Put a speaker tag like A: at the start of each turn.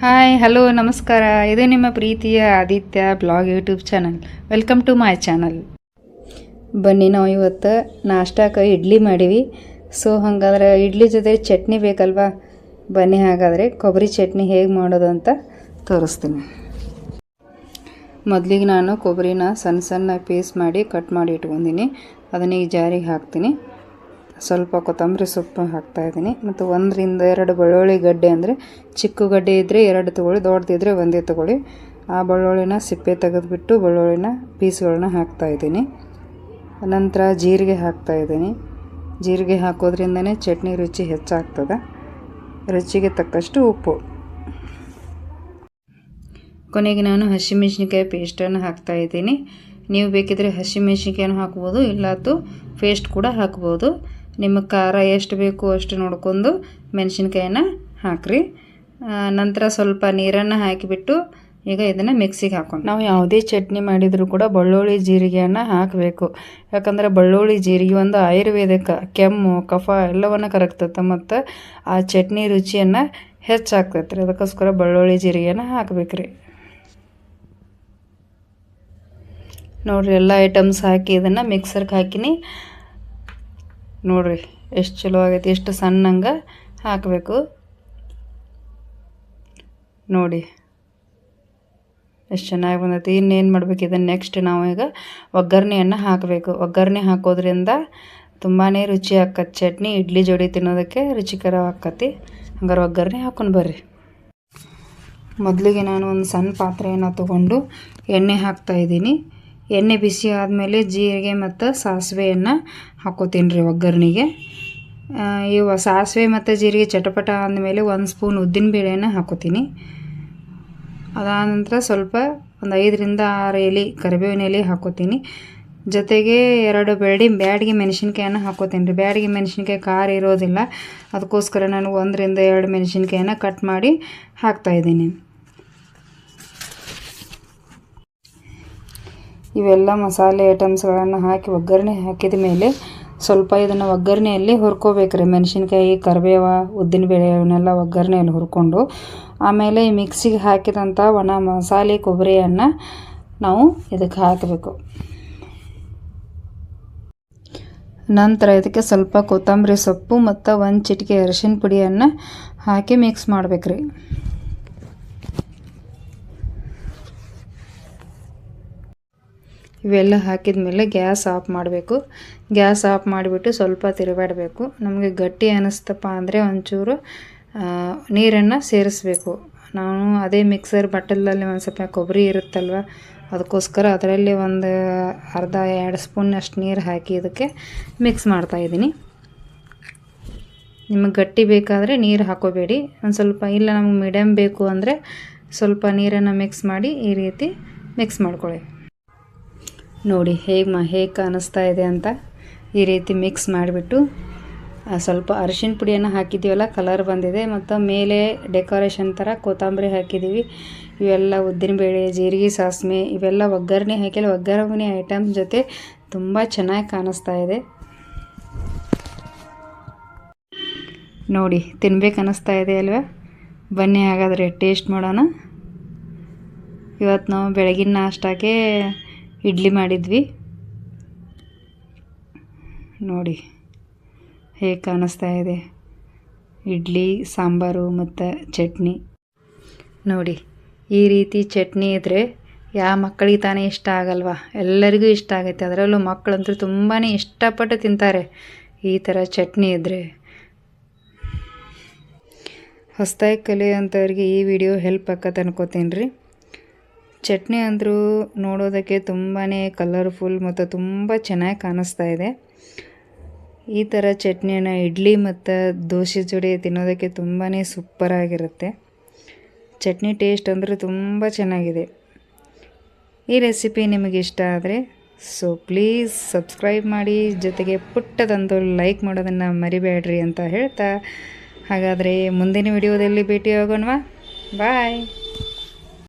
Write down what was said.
A: Hi hello ನಮಸ್ಕಾರ. ಇದು ನಿಮ್ಮ ಪ್ರೀತಿಯ Aditya blog YouTube channel. Welcome to my channel ಬನ್ನಿ, ನಾವು ಇವತ್ತು ನಾಷ್ಟಕ್ಕೆ ಇಡ್ಲಿ ಮಾಡೀವಿ. ಸೊ ಹಾಗಾದ್ರೆ ಇಡ್ಲಿ ಜೊತೆ ಚಟ್ನಿ ಬೇಕಲ್ವಾ? ಬನ್ನಿ, ಹಾಗಾದರೆ ಕೊಬ್ಬರಿ ಚಟ್ನಿ ಹೇಗೆ ಮಾಡೋದು ಅಂತ ತೋರಿಸ್ತೀನಿ. ಮೊದಲಿಗೆ ನಾನು ಕೊಬ್ಬರಿನ ಸಣ್ಣ ಸಣ್ಣ ಪೀಸ್ ಮಾಡಿ ಕಟ್ ಮಾಡಿ ಇಟ್ಕೊಂಡಿನಿ. ಅದನ್ನ ಈ ಜಾರಿಗೆ ಹಾಕ್ತೀನಿ. ಸ್ವಲ್ಪ ಕೊತ್ತಂಬರಿ ಸೊಪ್ಪು ಹಾಕ್ತಾ ಇದ್ದೀನಿ. ಮತ್ತು ಒಂದರಿಂದ ಎರಡು ಬೆಳ್ಳುಳ್ಳಿ ಗಡ್ಡೆ ಅಂದರೆ ಚಿಕ್ಕ ಗಡ್ಡೆ ಇದ್ದರೆ ಎರಡು ತೊಗೊಳ್ಳಿ ದೊಡ್ಡದಿದ್ದರೆ ಒಂದೇ ತೊಗೊಳ್ಳಿ. ಆ ಬೆಳ್ಳುಳ್ಳಿನ ಸಿಪ್ಪೆ ತೆಗೆದುಬಿಟ್ಟು ಬೆಳ್ಳುಳ್ಳಿನ ಪೀಸ್ಗಳನ್ನ ಹಾಕ್ತಾ ಇದ್ದೀನಿ. ನಂತರ ಜೀರಿಗೆ ಹಾಕ್ತಾ ಇದ್ದೀನಿ. ಜೀರಿಗೆ ಹಾಕೋದ್ರಿಂದನೇ ಚಟ್ನಿ ರುಚಿ ಹೆಚ್ಚಾಗ್ತದೆ. ರುಚಿಗೆ ತಕ್ಕಷ್ಟು ಉಪ್ಪು. ಕೊನೆಗೆ ನಾನು ಹಸಿಮೆಣ್ಸಿನ್ಕಾಯಿ ಪೇಸ್ಟನ್ನು ಹಾಕ್ತಾ ಇದ್ದೀನಿ. ನೀವು ಬೇಕಿದ್ರೆ ಹಸಿಮೆಣ್ಸಿನ್ಕಾಯನ್ನು ಹಾಕ್ಬೋದು, ಇಲ್ಲಾತು ಪೇಸ್ಟ್ ಕೂಡ ಹಾಕ್ಬೋದು. ನಿಮಗೆ ಖಾರ ಎಷ್ಟು ಬೇಕು ಅಷ್ಟು ನೋಡ್ಕೊಂಡು ಮೆಣಸಿನ್ಕಾಯನ್ನ ಹಾಕ್ರಿ. ನಂತರ ಸ್ವಲ್ಪ ನೀರನ್ನು ಹಾಕಿಬಿಟ್ಟು ಈಗ ಇದನ್ನು ಮಿಕ್ಸಿಗೆ ಹಾಕೊಂಡು ನಾವು ಯಾವುದೇ ಚಟ್ನಿ ಮಾಡಿದರೂ ಕೂಡ ಬೆಳ್ಳುಳ್ಳಿ ಜೀರಿಗೆಯನ್ನು ಹಾಕಬೇಕು. ಯಾಕಂದರೆ ಬೆಳ್ಳುಳ್ಳಿ ಜೀರಿಗೆ ಒಂದು ಆಯುರ್ವೇದಿಕ, ಕೆಮ್ಮು, ಕಫ ಎಲ್ಲವನ್ನು ಕರಗ್ತದೆ ಮತ್ತು ಆ ಚಟ್ನಿ ರುಚಿಯನ್ನು ಹೆಚ್ಚಾಗ್ತೈತೆ ರೀ ಅದಕ್ಕೋಸ್ಕರ ಬೆಳ್ಳುಳ್ಳಿ ಜೀರಿಗೆನ ಹಾಕಬೇಕ್ರಿ. ನೋಡಿರಿ, ಎಲ್ಲ ಐಟಮ್ಸ್ ಹಾಕಿ ಇದನ್ನು ಮಿಕ್ಸರ್ಗೆ ಹಾಕಿನಿ. ನೋಡ್ರಿ, ಎಷ್ಟು ಚಲೋ ಆಗೈತಿ, ಎಷ್ಟು ಸಣ್ಣಂಗೆ ಹಾಕಬೇಕು. ನೋಡಿ, ಎಷ್ಟು ಚೆನ್ನಾಗಿ ಬಂದೈತಿ. ಇನ್ನೇನು ಮಾಡಬೇಕು ಇದನ್ನು ನೆಕ್ಸ್ಟ್ ನಾವು ಈಗ ಒಗ್ಗರಣೆಯನ್ನು ಹಾಕಬೇಕು. ಒಗ್ಗರಣೆ ಹಾಕೋದ್ರಿಂದ ತುಂಬಾ ರುಚಿ ಹಾಕತ್ತೆ ಚಟ್ನಿ, ಇಡ್ಲಿ ಜೋಡಿ ತಿನ್ನೋದಕ್ಕೆ ರುಚಿಕರ ಆಕ್ಕತಿ ಹಂಗಾರೆ ಒಗ್ಗರಣೆ ಹಾಕೊಂಡು ಬರ್ರಿ. ಮೊದಲಿಗೆ ನಾನು ಒಂದು ಸಣ್ಣ ಪಾತ್ರೆಯನ್ನು ತಗೊಂಡು ಎಣ್ಣೆ ಹಾಕ್ತಾ ಇದ್ದೀನಿ. ಎಣ್ಣೆ ಬಿಸಿ ಆದಮೇಲೆ ಜೀರಿಗೆ ಮತ್ತು ಸಾಸಿವೆಯನ್ನು ಹಾಕೋತೀನಿ ರೀ ಒಗ್ಗರಣೆಗೆ ಇವು ಸಾಸಿವೆ ಮತ್ತು ಜೀರಿಗೆ ಚಟಪಟ ಆದಮೇಲೆ ಒಂದು ಸ್ಪೂನ್ ಉದ್ದಿನಬೇಳೆನ ಹಾಕೋತೀನಿ. ಅದಾದ ನಂತರ ಸ್ವಲ್ಪ ಒಂದು ಐದರಿಂದ ಆರು ಎಲೆ ಕರಿಬೇವಿನ ಎಲೆ ಹಾಕೋತೀನಿ. ಜೊತೆಗೆ ಎರಡು ಬೆಳ್ಳಿ ಬ್ಯಾಡಿಗೆ ಮೆಣಸಿನ್ಕಾಯನ್ನು ಹಾಕೋತೀನಿ ರೀ ಬ್ಯಾಡಿಗೆ ಮೆಣಸಿನ್ಕಾಯಿ ಖಾರ ಇರೋದಿಲ್ಲ. ಅದಕ್ಕೋಸ್ಕರ ನಾನು ಒಂದರಿಂದ ಎರಡು ಮೆಣಸಿನ್ಕಾಯನ್ನು ಕಟ್ ಮಾಡಿ ಹಾಕ್ತಾಯಿದ್ದೀನಿ ಇವೆಲ್ಲ ಮಸಾಲೆ ಐಟಮ್ಸ್ಗಳನ್ನು ಹಾಕಿ ಒಗ್ಗರಣೆ ಹಾಕಿದ ಮೇಲೆ ಸ್ವಲ್ಪ ಇದನ್ನು ಒಗ್ಗರಣೆಯಲ್ಲಿ ಹುರ್ಕೋಬೇಕ್ರಿ. ಮೆಣಸಿನ್ಕಾಯಿ, ಕರಿಬೇವ ಉದ್ದಿನಬೇಳೆ ಇವನ್ನೆಲ್ಲ ಒಗ್ಗರಣೆಯಲ್ಲಿ ಹುರ್ಕೊಂಡು ಆಮೇಲೆ ಈ ಮಿಕ್ಸಿಗೆ ಹಾಕಿದಂಥ ಒಣ ಮಸಾಲೆ ಕೊಬ್ಬರಿಯನ್ನು ನಾವು ಇದಕ್ಕೆ ಹಾಕಬೇಕು. ನಂತರ ಇದಕ್ಕೆ ಸ್ವಲ್ಪ ಕೊತ್ತಂಬರಿ ಸೊಪ್ಪು ಮತ್ತು ಒಂದು ಚಿಟಿಕೆ ಅರಿಶಿನ ಪುಡಿಯನ್ನು ಹಾಕಿ ಮಿಕ್ಸ್ ಮಾಡ್ಬೇಕ್ರಿ. ಇವೆಲ್ಲ ಹಾಕಿದ ಮೇಲೆ ಗ್ಯಾಸ್ ಆಫ್ ಮಾಡಬೇಕು. ಗ್ಯಾಸ್ ಆಫ್ ಮಾಡಿಬಿಟ್ಟು ಸ್ವಲ್ಪ ತಿರುಗಾಡಬೇಕು. ನಮಗೆ ಗಟ್ಟಿ ಅನ್ನಿಸ್ತಪ್ಪ ಅಂದರೆ ಒಂಚೂರು ನೀರನ್ನು ಸೇರಿಸ್ಬೇಕು. ನಾನು ಅದೇ ಮಿಕ್ಸರ್ ಬಟ್ಟಲಲ್ಲಿ ಒಂದು ಸ್ವಲ್ಪ ಕೊಬ್ಬರಿ ಇರುತ್ತಲ್ವ, ಅದಕ್ಕೋಸ್ಕರ ಅದರಲ್ಲಿ ಒಂದು ಅರ್ಧ ಎರಡು ಸ್ಪೂನ್ ಅಷ್ಟು ನೀರು ಹಾಕಿ ಇದಕ್ಕೆ ಮಿಕ್ಸ್ ಮಾಡ್ತಾಯಿದ್ದೀನಿ ನಿಮಗೆ ಗಟ್ಟಿ ಬೇಕಾದರೆ ನೀರು ಹಾಕೋಬೇಡಿ. ಒಂದು ಸ್ವಲ್ಪ, ಇಲ್ಲ ನಮಗೆ ಮೀಡಿಯಮ್ ಬೇಕು ಅಂದರೆ ಸ್ವಲ್ಪ ನೀರನ್ನು ಮಿಕ್ಸ್ ಮಾಡಿ ಈ ರೀತಿ ಮಿಕ್ಸ್ ಮಾಡ್ಕೊಳ್ಳಿ. ನೋಡಿ ಹೇಗೆ ಮಾ ಹೇಗೆ ಕಾಣಿಸ್ತಾ ಇದೆ ಅಂತ ಈ ರೀತಿ ಮಿಕ್ಸ್ ಮಾಡಿಬಿಟ್ಟು ಸ್ವಲ್ಪ ಅರಿಶಿನ ಪುಡಿಯನ್ನು ಹಾಕಿದ್ದೀವಲ್ಲ ಕಲರ್ ಬಂದಿದೆ. ಮತ್ತು ಮೇಲೆ ಡೆಕೋರೇಷನ್ ಥರ ಕೊತ್ತಂಬರಿ ಹಾಕಿದ್ದೀವಿ. ಇವೆಲ್ಲ ಉದ್ದಿನಬೇಳೆ, ಜೀರಿಗೆ ಸಾಸಿವೆ ಇವೆಲ್ಲ ಒಗ್ಗರಣೆ ಹಾಕಿಲ್ಲ ಒಗ್ಗರಣೆ ಐಟಮ್ ಜೊತೆ ತುಂಬ ಚೆನ್ನಾಗಿ ಕಾಣಿಸ್ತಾ ಇದೆ. ನೋಡಿ, ತಿನ್ಬೇಕು ಅನ್ನಿಸ್ತಾ ಇದೆ ಅಲ್ವಾ? ಬನ್ನಿ ಹಾಗಾದರೆ ಟೇಸ್ಟ್ ಮಾಡೋಣ. ಇವತ್ತು ನಾವು ಬೆಳಗಿನ ನಾಷ್ಟಕ್ಕೆ ಇಡ್ಲಿ ಮಾಡಿದ್ವಿ. ನೋಡಿ, ಹೇಗೆ ಕಾಣಿಸ್ತಾ ಇದೆ. ಇಡ್ಲಿ, ಸಾಂಬಾರು ಮತ್ತು ಚಟ್ನಿ. ನೋಡಿ, ಈ ರೀತಿ ಚಟ್ನಿ ಇದ್ದರೆ ಯಾವ ಮಕ್ಕಳಿಗೆ ತಾನೇ ಇಷ್ಟ ಆಗಲ್ವಾ? ಎಲ್ಲರಿಗೂ ಇಷ್ಟ ಆಗುತ್ತೆ. ಅದರಲ್ಲೂ ಮಕ್ಕಳಂತೂ ತುಂಬಾ ಇಷ್ಟಪಟ್ಟು ತಿಂತಾರೆ ಈ ಥರ ಚಟ್ನಿ ಇದ್ದರೆ ಹೊಸದಾಗಿ ಕಲಿಯೋಂಥವ್ರಿಗೆ ಈ ವಿಡಿಯೋ ಹೆಲ್ಪ್ ಆಕತ್ತೆ ಅನ್ಕೋತೀನಿ ರೀ. ಚಟ್ನಿ ಅಂದರೂ ನೋಡೋದಕ್ಕೆ ತುಂಬಾ ಕಲರ್ಫುಲ್ ಮತ್ತು ತುಂಬ ಚೆನ್ನಾಗಿ ಕಾಣಿಸ್ತಾ ಇದೆ. ಈ ಥರ ಚಟ್ನಿಯನ್ನು ಇಡ್ಲಿ ಮತ್ತು ದೋಸೆ ಜೋಡಿ ತಿನ್ನೋದಕ್ಕೆ ತುಂಬಾ ಸೂಪರಾಗಿರುತ್ತೆ ಚಟ್ನಿ ಟೇಸ್ಟ್ ಅಂದರೆ ತುಂಬ ಚೆನ್ನಾಗಿದೆ. ಈ ರೆಸಿಪಿ ನಿಮಗೆ ಇಷ್ಟ ಆದರೆ ಸೊ ಪ್ಲೀಸ್ ಸಬ್ಸ್ಕ್ರೈಬ್ ಮಾಡಿ, ಜೊತೆಗೆ ಪುಟ್ಟದೊಂದು ಲೈಕ್ ಮಾಡೋದನ್ನು ಮರಿಬೇಡ್ರಿ ಅಂತ ಹೇಳ್ತಾ. ಹಾಗಾದರೆ ಮುಂದಿನ ವಿಡಿಯೋದಲ್ಲಿ ಭೇಟಿ ಹೋಗೋಣವಾ ಬಾಯ್